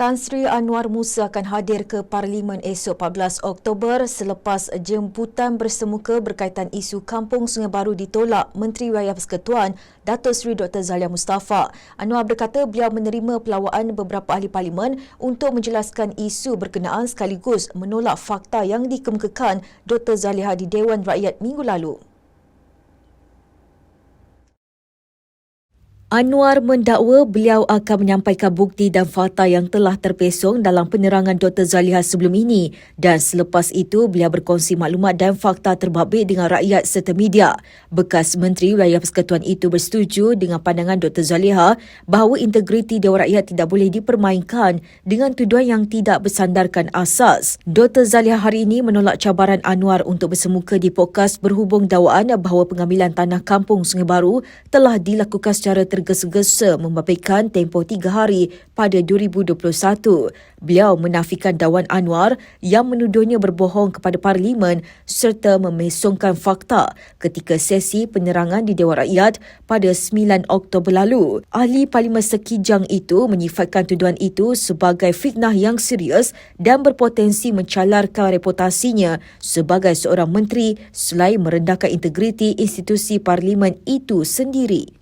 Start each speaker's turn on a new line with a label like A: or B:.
A: Tan Sri Anwar Musa akan hadir ke Parlimen esok 14 Oktober selepas jemputan bersemuka berkaitan isu Kampung Sungai Baru ditolak Menteri Raya Persekutuan Datuk Seri Dr. Zalia Mustafa. Anwar berkata beliau menerima pelawaan beberapa ahli parlimen untuk menjelaskan isu berkenaan sekaligus menolak fakta yang dikemukakan Dr. Zaliha di Dewan Rakyat minggu lalu. Anwar mendakwa beliau akan menyampaikan bukti dan fakta yang telah terpesong dalam penerangan Dr. Zaliha sebelum ini dan selepas itu beliau berkongsi maklumat dan fakta terbabit dengan rakyat serta media. Bekas Menteri Raya Persekutuan itu bersetuju dengan pandangan Dr. Zaliha bahawa integriti Dewan Rakyat tidak boleh dipermainkan dengan tuduhan yang tidak bersandarkan asas. Dr. Zaliha hari ini menolak cabaran Anwar untuk bersemuka di podcast berhubung dakwaan bahawa pengambilan tanah kampung Sungai Baru telah dilakukan secara ter tergesa-gesa membabitkan tempoh tiga hari pada 2021. Beliau menafikan dawan Anwar yang menuduhnya berbohong kepada Parlimen serta memesongkan fakta ketika sesi penerangan di Dewan Rakyat pada 9 Oktober lalu. Ahli Parlimen Sekijang itu menyifatkan tuduhan itu sebagai fitnah yang serius dan berpotensi mencalarkan reputasinya sebagai seorang menteri selain merendahkan integriti institusi Parlimen itu sendiri.